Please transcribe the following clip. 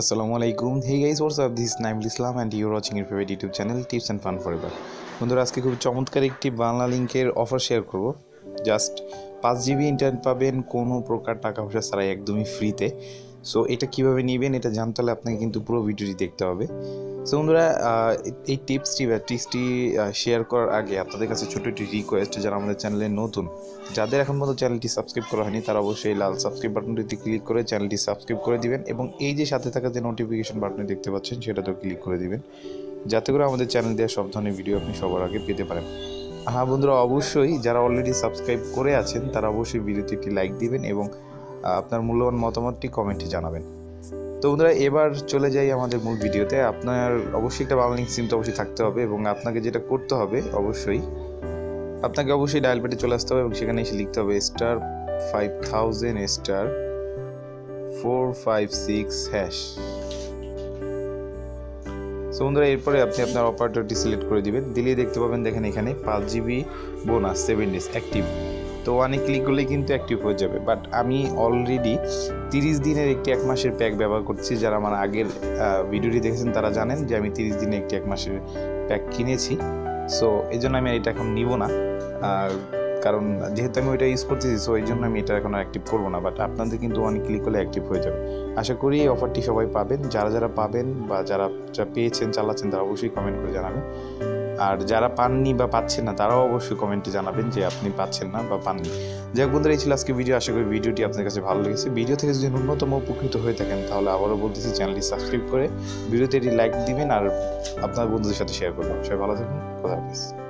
আসসালামু আলাইকুম। Hey guys wars of this Naimul Islam and your watching your favourite YouTube channel tips and fun for বন্ধুরা, আজকে খুব চমৎকার একটি বাংলা লিঙ্কের অফার শেয়ার করব। জাস্ট পাঁচ জিবি ইন্টারনেট পাবেন, কোনো প্রকার টাকা পয়সা ছাড়াই একদমই ফ্রিতে সো এটা কীভাবে নেবেন, এটা জানতে হলে আপনাকে কিন্তু পুরো ভিডিওটি দেখতে হবে। সো বন্ধুরা এই টিপসটি বা টিপসটি শেয়ার করার আগে আপনাদের কাছে ছোটো একটি রিকোয়েস্ট যারা আমাদের চ্যানেলে নতুন। যাদের এখন পর্যন্ত চ্যানেলটি সাবস্ক্রাইব করা হয়নি, তারা অবশ্যই লাল সাবস্ক্রাইব বাটনটিতে ক্লিক করে চ্যানেলটি সাবস্ক্রাইব করে দিবেন এবং এই যে সাথে থাকা যে নোটিফিকেশন বাটনটি দেখতে পাচ্ছেন, সেটাতেও ক্লিক করে দিবেন। যাতে করে আমাদের চ্যানেল দেওয়া সব ধরনের ভিডিও আপনি সবার আগে পেতে পারেন। হ্যাঁ বন্ধুরা, অবশ্যই যারা অলরেডি সাবস্ক্রাইব করে আছেন, তারা অবশ্যই ভিডিওতে একটি লাইক দিবেন এবং আপনার মূল্যবান মতামতটি কমেন্টে জানাবেন। তো বন্ধুরা, এবার চলে যাই আমাদের মূল ভিডিওতে। আপনার অবশ্যই একটা বাংলা সিম তো অবশ্যই থাকতে হবে এবং আপনাকে যেটা করতে হবে অবশ্যই, আপনাকে অবশ্যই ডায়াল পেটে চলে আসতে হবে এবং সেখানে এসে লিখতে হবে star five thousand star four five six hash so বন্ধুরা, এরপরে আপনি আপনার অপারেটরটি সিলেক্ট করে দিবেন। দিলেই দেখতে পাবেন দেখেন এখানে পাঁচ GB bonus seven days active তো ওয়ানে ক্লিক করলেই কিন্তু অ্যাক্টিভ হয়ে যাবে। বাট আমি অলরেডি তিরিশ দিনের একটি এক মাসের প্যাক ব্যবহার করছি। যারা আমার আগের ভিডিওটি দেখেছেন তারা জানেন যে আমি তিরিশ দিনে একটি এক মাসের প্যাক কিনেছি। সো এই জন্য আমি এটা এখন নিব না। কারণ যেহেতু আমি ওইটা ইউজ করতেছি সো এই জন্য আমি এটা এখন অ্যাক্টিভ করব না। বাট আপনাদের কিন্তু অনেক ক্লিক করলে অ্যাক্টিভ হয়ে যাবে। আশা করি এই অফারটি সবাই পাবেন। যারা যারা পাবেন বা যারা যারা পেয়েছেন, চালাচ্ছেন, তারা অবশ্যই কমেন্ট করে জানাবেন। আর যারা পাননি বা পাচ্ছেন না, তারাও অবশ্যই কমেন্টে জানাবেন যে আপনি পাচ্ছেন না বা পাননি। যাই বন্ধুরা, এই ছিল আজকে ভিডিও আশা করি ভিডিওটি আপনার কাছে ভালো লেগেছে। ভিডিও থেকে যদি ন্যূনতম উপকৃত হয়ে থাকেন, তাহলে আবারও বলতেছি চ্যানেলটি সাবস্ক্রাইব করে ভিডিওতে এটি লাইক দিবেন আর আপনার বন্ধুদের সাথে শেয়ার করবেন। সবাই ভালো থাকুন। কথা হাফিজ।